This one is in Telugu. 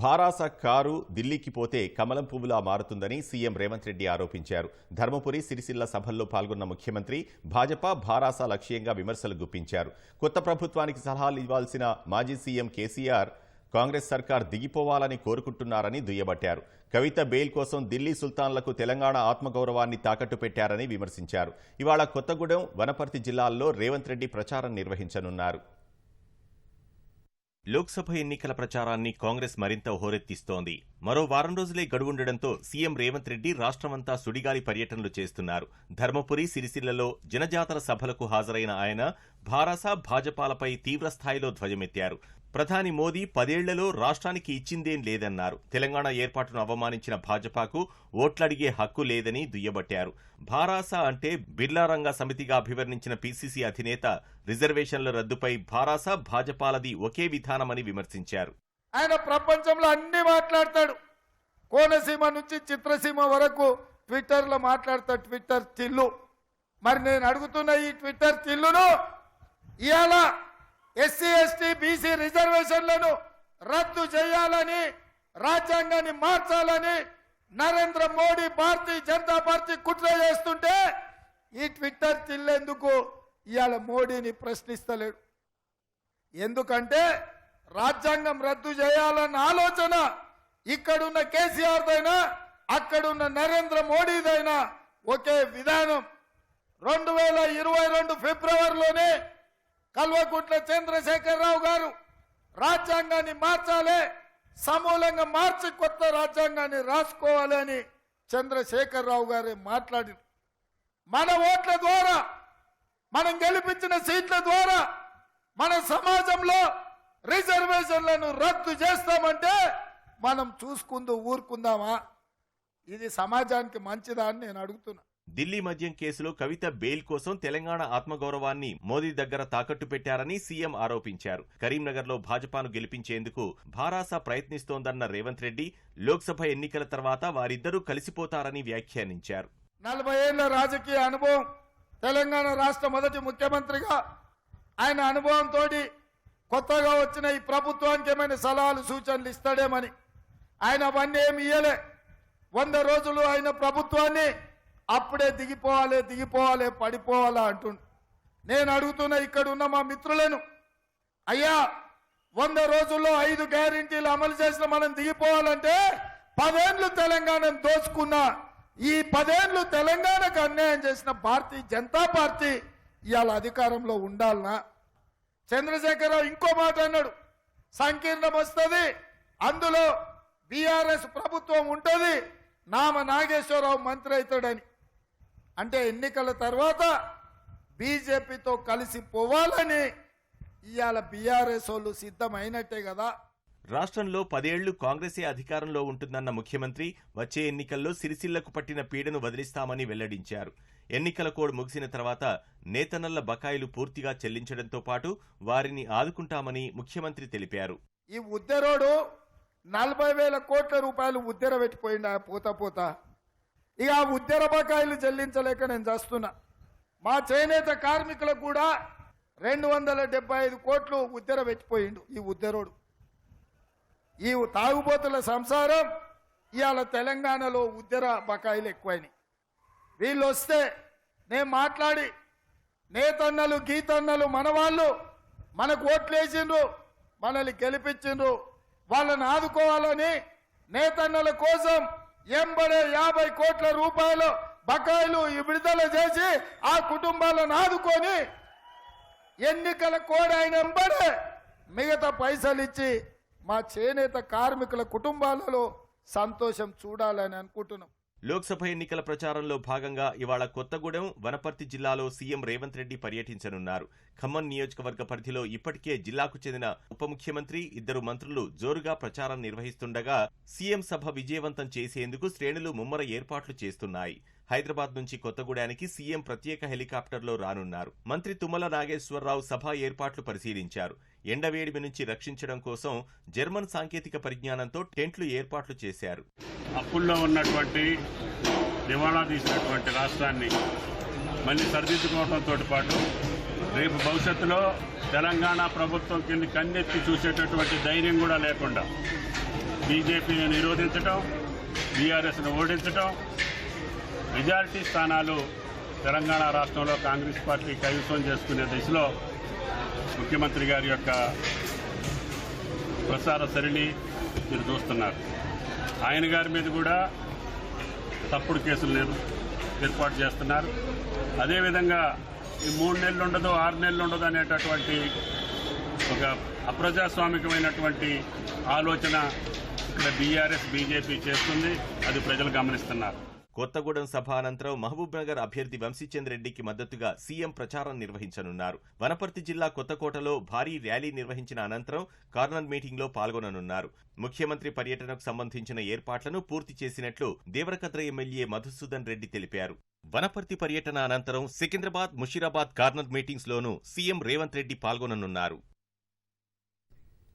భారాస కారు ఢిల్లీకి పోతే కమలం పువ్వులా మారుతుందని సీఎం రేవంత్ రెడ్డి ఆరోపించారు. ధర్మపురి సిరిసిల్ల సభల్లో పాల్గొన్న ముఖ్యమంత్రి భాజపా భారాస లక్ష్యంగా విమర్శలు గుప్పించారు. కొత్త ప్రభుత్వానికి సలహాలు ఇవ్వాల్సిన మాజీ సీఎం కేసీఆర్ కాంగ్రెస్ సర్కార్ దిగిపోవాలని కోరుకుంటున్నారని దుయ్యబట్టారు. కవిత బెయిల్ కోసం ఢిల్లీ సుల్తాన్లకు తెలంగాణ ఆత్మగౌరవాన్ని తాకట్టు పెట్టారని విమర్శించారు. ఇవాళ కొత్తగూడెం వనపర్తి జిల్లాల్లో రేవంత్ రెడ్డి ప్రచారం నిర్వహించనున్నారు. లోక్సభ ఎన్నికల ప్రచారాన్ని కాంగ్రెస్ మరింత హోరెత్తిస్తోంది. మరో వారం రోజులే గడువుండడంతో సీఎం రేవంత్ రెడ్డి రాష్ట్రమంతా సుడిగాలి పర్యటనలు చేస్తున్నారు. ధర్మపురి సిరిసిల్లలో జనజాతర సభలకు హాజరైన ఆయన భారాస భాజపాలపై తీవ్రస్థాయిలో ధ్వజమెత్తారు. ప్రధాని మోదీ పదేళ్ళలో రాష్ట్రానికి ఇచ్చిందేం లేదన్నారు. తెలంగాణ ఏర్పాటును అవమానించిన భాజపాకు ఓట్లడిగే హక్కు లేదని దుయ్యబట్టారు. భారాస అంటే బిర్లా రంగ సమితిగా అభివర్ణించిన పీసీసీ అధినేత రిజర్వేషన్ల రద్దుపై భారాస భాజపాలది ఒకే విధానమని విమర్శించారు. ఆయన ప్రపంచంలో అన్ని మాట్లాడతాడు. కోనసీమ నుంచి చిత్రసీమ వరకు ట్విట్టర్లో మాట్లాడతాడు ట్విట్టర్ చిల్లు. మరి నేను అడుగుతున్న ఈ ట్విట్టర్ చిల్లును ఇవాళ ఎస్సీ ఎస్టీ బీసీ రిజర్వేషన్లను రద్దు చేయాలని రాజ్యాంగాన్ని మార్చాలని నరేంద్ర మోడీ భారతీయ జనతా పార్టీ కుట్ర చేస్తుంటే ఈ ట్విట్టర్ చిల్లేందుకు ఇవాళ మోడీని ప్రశ్నిస్తలేడు. ఎందుకంటే రాజ్యాంగం రద్దు చేయాలన్న ఆలోచన ఇక్కడున్న కేసీఆర్దైనా అక్కడున్న నరేంద్ర మోడీదైనా ఒకే విధానం. రెండు వేల ఇరవై రెండు ఫిబ్రవరిలోనే కల్వకుంట్ల చంద్రశేఖరరావు గారు రాజ్యాంగాన్ని మార్చాలి సమూలంగా మార్చి కొత్త రాజ్యాంగాన్ని రాసుకోవాలి అని చంద్రశేఖరరావు గారే మాట్లాడి మన ఓట్ల ద్వారా మనం గెలిపించిన సీట్ల ద్వారా మన సమాజంలో రిజర్వేషన్లను రద్దు చేస్తామంటే మనం చూసుకుంటూ ఊరుకుందామా? ఇది సమాజానికి మంచిదా అని నేను అడుగుతున్నా. ఢిల్లీ మద్యం కేసులో కవిత బెయిల్ కోసం తెలంగాణ ఆత్మగౌరవాన్ని మోదీ దగ్గర తాకట్టు పెట్టారని సీఎం ఆరోపించారు. కరీంనగర్లో భాజపాను గెలిపించేందుకు భారాస ప్రయత్నిస్తోందన్న రేవంత్ రెడ్డి లోక్సభ ఎన్నికల తర్వాత వారిద్దరూ కలిసిపోతారని వ్యాఖ్యానించారు. నలభై ఏళ్ళ రాజకీయ అనుభవం తెలంగాణ రాష్ట్ర మొదటి ముఖ్యమంత్రిగా ఆయన అనుభవంతో కొత్తగా వచ్చిన ఈ ప్రభుత్వానికి ఏమైనా సలహాలు సూచనలు ఇస్తాడేమని. ఆయన అవన్నీ ఏమి ఇయ్యలే. వంద రోజులు ఆయన ప్రభుత్వాన్ని అప్పుడే దిగిపోవాలి దిగిపోవాలి పడిపోవాలా అంటుండు. నేను అడుగుతున్న ఇక్కడ ఉన్న మా మిత్రులను అయ్యా వంద రోజుల్లో ఐదు గ్యారెంటీలు అమలు చేసిన మనం దిగిపోవాలంటే పదేండ్లు తెలంగాణను దోచుకున్న ఈ పదేండ్లు తెలంగాణకు అన్యాయం చేసిన భారతీయ జనతా పార్టీ ఇవాళ అధికారంలో ఉండాలనా? చంద్రశేఖరరావు ఇంకో మాట అన్నాడు సంకీర్ణం వస్తుంది అందులో బీఆర్ఎస్ ప్రభుత్వం ఉంటుంది నామ నాగేశ్వరరావు మంత్రి అవుతాడని. అంటే ఎన్నికల తర్వాత బీజేపీతో కలిసి పోవాలని ఇవాళ బీఆర్ఎస్ వాళ్ళు సిద్ధమైనట్టే కదా. రాష్ట్రంలో పదేళ్ళు కాంగ్రెసే అధికారంలో ఉంటుందన్న ముఖ్యమంత్రి వచ్చే ఎన్నికల్లో సిరిసిల్లకు పట్టిన పీడను వదిలిస్తామని వెల్లడించారు. ఎన్నికల కోడ్ ముగిసిన తర్వాత నేతన్నల బకాయిలు పూర్తిగా చెల్లించడంతో పాటు వారిని ఆదుకుంటామని ముఖ్యమంత్రి తెలిపారు. ఈ ఉద్దరోడు నలభై వేల కోట్ల రూపాయలు ఉద్దెర పెట్టిపోయింది ఆ పోతా పోతా. ఇక ఆ బకాయిలు చెల్లించలేక నేను చేస్తున్నా. మా చేనేత కార్మికులకు కూడా రెండు వందల డెబ్బై ఐదు కోట్లు ఉద్దెర పెట్టిపోయిండు ఈ ఉద్దరోడు. ఈ తాగుబోతుల సంసారం ఇవాళ తెలంగాణలో ఉద్దెర బకాయిలు ఎక్కువైనాయి. వీళ్ళు వస్తే నేను మాట్లాడి నేతన్నలు గీతన్నలు మనవాళ్ళు మనకు ఓట్లేసిండ్రు మనల్ని గెలిపించిండ్రు వాళ్ళని ఆదుకోవాలని నేతన్నల కోసం ఎంబడే యాభై కోట్ల రూపాయలు బకాయిలు ఈ విడుదల చేసి ఆ కుటుంబాలను ఆదుకొని ఎన్నికల కోడ్ అయిన ఎంబడే మిగతా పైసలు ఇచ్చి మా చేనేత కార్మికుల కుటుంబాలలో సంతోషం చూడాలని అనుకుంటున్నాం. లోక్సభ ఎన్నికల ప్రచారంలో భాగంగా ఇవాళ కొత్తగూడెం వనపర్తి జిల్లాలో సీఎం రేవంత్ రెడ్డి పర్యటించనున్నారు. ఖమ్మం నియోజకవర్గ పరిధిలో ఇప్పటికే జిల్లాకు చెందిన ఉప ముఖ్యమంత్రి ఇద్దరు మంత్రులు జోరుగా ప్రచారం నిర్వహిస్తుండగా సీఎం సభ విజయవంతం చేసేందుకు శ్రేణులు ముమ్మర ఏర్పాట్లు చేస్తున్నాయి. హైదరాబాద్ నుంచి కొత్తగూడెనికి సీఎం ప్రత్యేక హెలికాప్టర్లో రానున్నారు. మంత్రి తుమ్మల నాగేశ్వరరావు సభ ఏర్పాట్లు పరిశీలించారు. ఎండవేడిమి నుంచి రక్షించడం కోసం జర్మన్ సాంకేతిక పరిజ్ఞానంతో టెంట్లు ఏర్పాట్లు చేశారు. అప్పుల్లో ఉన్నటువంటి దివాళా తీసినటువంటి రాష్ట్రాన్ని మళ్ళీ సరిదిద్దుకోవడంతో పాటు రేపు భవిష్యత్తులో తెలంగాణ ప్రభుత్వం కింద కన్నెత్తి చూసేటటువంటి ధైర్యం కూడా లేకుండా బీజేపీని నిరోధించడం బీఆర్ఎస్ను ఓడించడం మెజారిటీ స్థానాలు తెలంగాణ రాష్ట్రంలో కాంగ్రెస్ పార్టీ కైవసం చేసుకునే దిశలో ముఖ్యమంత్రి గారి యొక్క ప్రసార సరిని మీరు చూస్తున్నారు. ఆయన గారి మీద కూడా తప్పుడు కేసులు ఏర్పాటు చేస్తున్నారు. అదేవిధంగా ఈ మూడు నెలలు ఉండదు ఆరు నెలలు ఉండదు అనేటటువంటి ఒక అప్రజాస్వామికమైనటువంటి ఆలోచన ఇక్కడ బీఆర్ఎస్ బీజేపీ చేస్తుంది. అది ప్రజలు గమనిస్తున్నారు. కొత్తగూడెం సభ అనంతరం మహబూబ్నగర్ అభ్యర్థి వంశీచంద్ రెడ్డికి మద్దతుగా సీఎం ప్రచారం నిర్వహించనున్నారు. వనపర్తి జిల్లా కొత్తకోటలో భారీ ర్యాలీ నిర్వహించిన అనంతరం కార్నర్ మీటింగ్లో పాల్గొననున్నారు. ముఖ్యమంత్రి పర్యటనకు సంబంధించిన ఏర్పాట్లను పూర్తి చేసినట్లు దేవరకద్ర ఎమ్మెల్యే మధుసూదన్ రెడ్డి తెలిపారు. వనపర్తి పర్యటన అనంతరం సికింద్రాబాద్ ముషీరాబాద్ కార్నర్ మీటింగ్స్లోనూ సీఎం రేవంత్ రెడ్డి పాల్గొననున్నారు.